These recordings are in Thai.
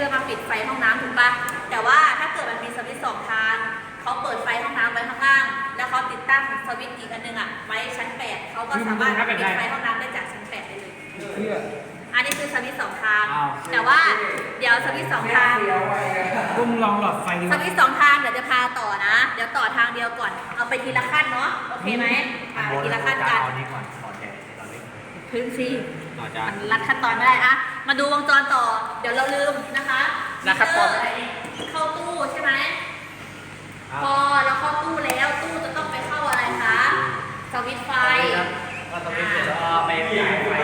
พื่อมาปิดไฟห้องน้ำถูกปะแต่ว่าถ้าเกิดมันมีสวิตช์สองทางเขาเปิดไฟห้องน้ำไว้ข้างล่างแล้วเขาติดตั้งสวิตช์อีกอันหนึงอะไว้ชั้นแปดเขาก็สามารถปิดไฟห้องน้ำได้จากชั้นแปดได้เลยอันนี้คือสวิตช์สองทางแต่ว่าเดี๋ยวสวิตช์สองทาง กุ้งลองหลอดไฟสวิตช์สองทางเดี๋ยวจะพาต่อนะ เดี๋ยวต่อทางเดียวก่อน เอาไปทีละขั้นเนาะ โอเคไหมไปทีละขั้นกันพื้นซีต่มันลัดขั้นตอนไม่ได้อะ มาดูวงจรต่อ เดี๋ยวเราลืมนะคะนะครับอเข้าตู้ใช่ไหม พอเราเข้าตู้แล้วตู้จะต้องไปเข้าอะไรคะสวิตช์ไฟคอไปสวเอาไปขาฟ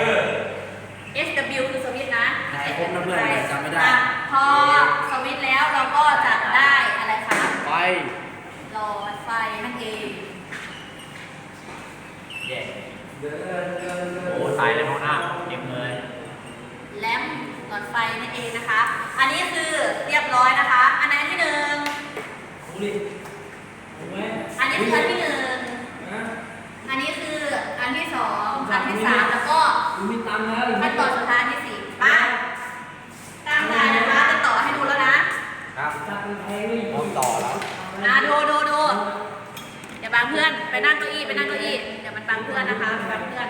SW คือสวิตช์นะผมน้ำเงินเจำไม่ได้ อันนี้คือเรียบร้อยนะคะ อันนั้นที่หนึ่งดูดิถูกไหมอันนี้คืออันที่หนึ่งอันนี้คืออันที่สองอันที่สามแล้วก็มีตังแล้วขั้นตอนสุดท้ายที่สี่ไป้าตามได้นะคะจะต่อให้ดูแล้วนะครับจัเป็นแพงเลยผมต่อแล้วนะดูดูดูอย่าบังเพื่อน ไปนั่งเก้าอี้ไปนั่งเก้าอี้เดี๋ยวมันบังเพื่อนนะคะบังเพื่อน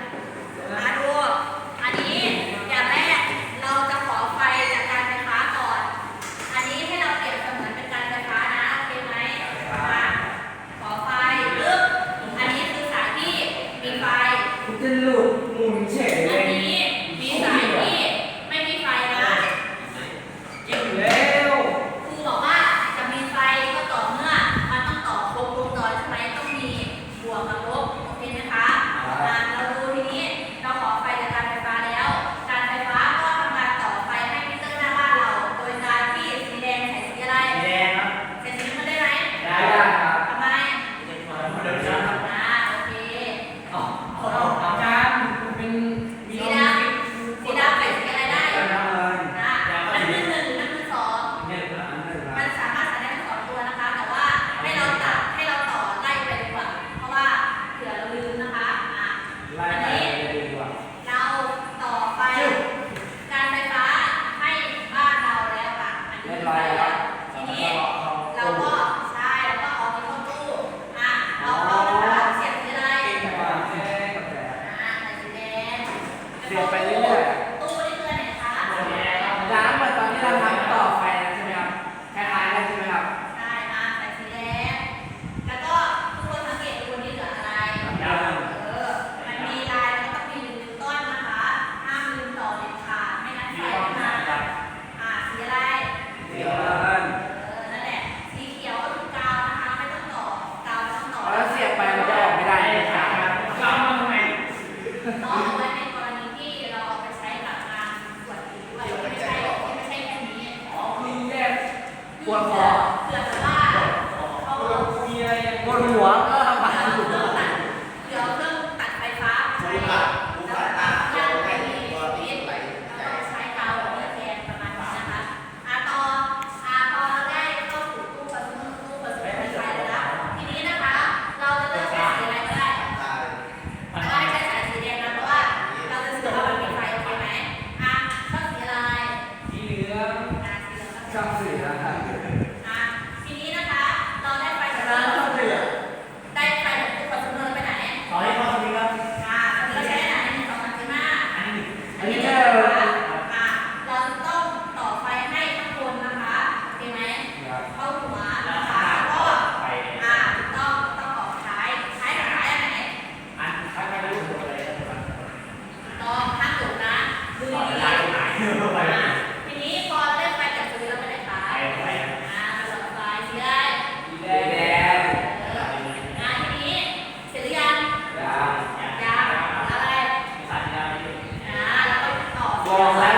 มองแล้ว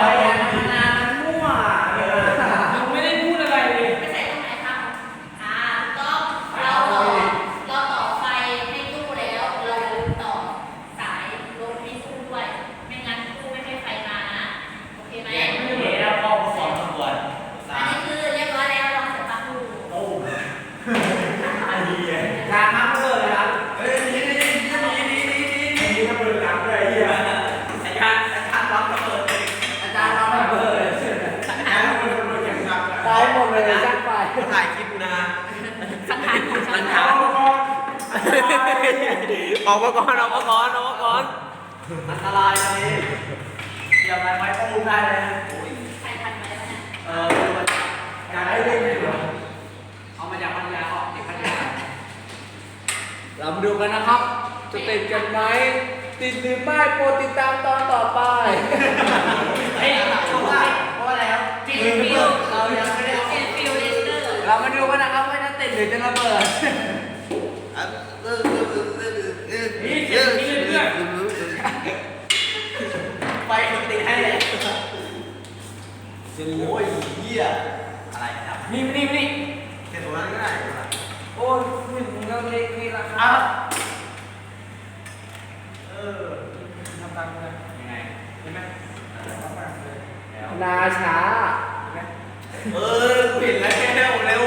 ออกมาก่อนออกมาก่อนออกมาก่อนอันตรายตอนนี้เดี๋ยวไปไว้ปูได้เลยนะใครทันไหมวะเนี่ยเอออยากให้เล่นอยู่เอามาจากพัทยาออกเด็กพัทยาเรามาดูกันนะครับ จะติดกันไหมติดหรือไม่โปรดติดตามตอนต่อไปเฮ้ยเพราะว่าเพราะว่าแล้วฟิลฟิลเรายังไม่ได้เอาฟิลฟิลเลเซอร์เรามาดูกันนะครับว่าจะติดหรือจะระเบิด ไปมันติดให้เลย โอ้ยเหี้ยอะไรครับนี่นี่นี่แค่ตรงนั้นก็ได้โอ้ยนี่มึงก็เล็กนี่ราคาเออทำตามกันยังไงเห็นไหมนาช้า เออกูเห็นแล้วเร็วเร็ว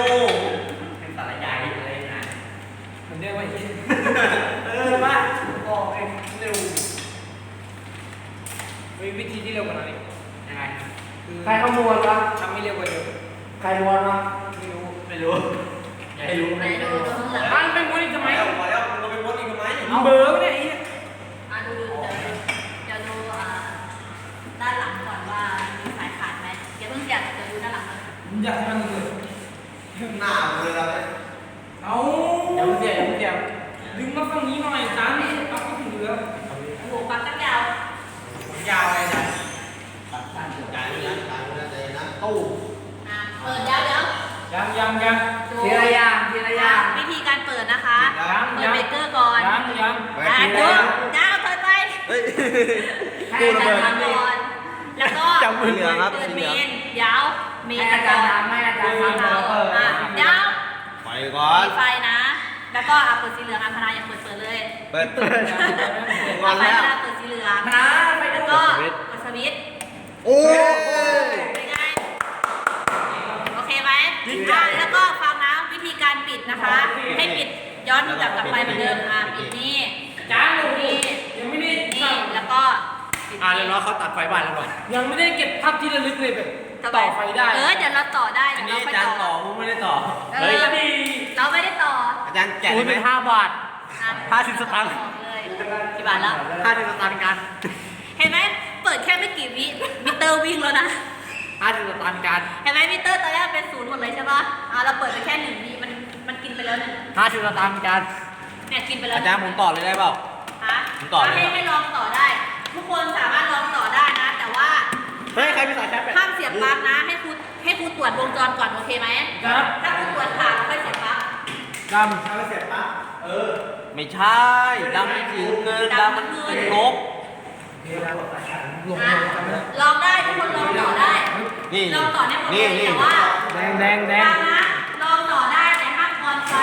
เป็นสารยายอะไรนะมันเรียกว่าเย็นเออมาบอกเองเร็วมีวิธีที่เร็วกว่านั้นอีกยังไงคือ ใครขโมยวะ ทำไม่เร็วกว่าเดิม ใครม้วนวะไม่รู้ไม่รู้ไม่รู้ไหนดูตรงข้างหลังมันเป็นม้วนอีกทำไมแล้วพอแล้วมึงก็ไปมดอีกทำไมเอาเบอร์ไม่ได้ไอ้เนี่ยอะดูดูเดี๋ยวเดี๋ยวดูอ่าด้านหลังก่อนว่ามีสายขาดไหมเดี๋ยวเพิ่งอยากจะดูด้านหลังก่อนอยากให้มันเลยหน้ามึงเลยเราเนี่ยเอาเดี๋ยวเดี๋ยวเดี๋ยวดึงมาฝั่งนี้หน่อยจานเอาเข้าถึงเหลือโอ้โหปักตั้งยาว ยาวเลยนะจ่ายนี่นะจ่ายนี่นะใจนะตู้อะ เปิดยาวแล้วยังยังยังดูทีละอย่างทีละอย่างวิธีการเปิดนะคะยังเปิดยังเบเกอร์ก่อนยังยังอะดูยาวเปิดไปเฮ้ยให้อาจารย์ทำก่อนแล้วก็จับมือเหลืองครับเปิดสีเหลืเมองนยาวเมให้นอาจารย์ทำให้อาจารย์ทำเราเราเปิดอะยาวไปก่อนมีไฟนะ แล้วก็อะเปิดสีเหลืองอันพนาอย่าเปิดเปิดเลยเปิดเปิดต่อไปเวลาเปิดสีเหลืองนะไปแล้วดูก็กดสวิตช์โอ้ย เป็นไงโอเคไหม อะแล้วก็ฟังนะวิธีการปิดนะคะ ให้ปิดย้อนกลับกลับไปเหมือนเดิมอะปิดนี่จานอยู่นี่ยังไม่ได้นี่ แล้วก็ปิดอ่าเรียบร้อยเขาตัดไฟบ้านแล้วหน่อย ยังไม่ได้เก็บภาพที่ระลึกเลยแบบทำมต่อไฟได้ เออเดี๋ยวเราต่อได้อันเดี๋ยวนี้เราอาค่อยจารย์ต่ต่ออมึงไม่ได้ต่อ เอเฮ้ยอดีเราไม่ได้ต่ออาจารย์แกะคูณได้ไหมเป็นห้าบาท อะห้าสิบสตางค์เลยกี่บาทแล้ว ห้าสิบสตางค์กัน เห็นไหมเปิดแค่ไม่กี่วิมิเตอร์วิ่งแล้วนะ ห้าสิบสตางค์กันเห็นไหมมิเตอร์ตอนแรกเป็นศูนย์หมดเลยใช่ป่ะอะเราเปิดไปแค่หนึ่งวิมันมันกินไปแล้วเนี่ยห้าสิบสตางค์กันเนี่ยกินไปแล้วอาจารย์ผมต่อเลยได้เปล่า ฮะผมต่อเลย ให้ให้ลองต่อได้ ทุกคนสามารถลองต่อได้นะ แต่ว่าเฮ้ยใครมีสายชาร์จแบตห้ามเสียบปลั๊กนะ ให้ครูให้ครูตรวจวงจรก่อนโอเคไหมครับถ้าครูตรวจผ่านเราค่อยเสียบปลั๊กดำถ้าไม่เสร็จปั๊บเออไม่ใช่ดำมันสีเงินดำมันเป็น ลบอะลองได้ทุกคนลองต่อได้นี่ลองต่อได้หมดเลนี่ยนี่แต่ว่าแดงแดงแดง ฟังนะลองต่อได้แต่ห้ามออนไฟ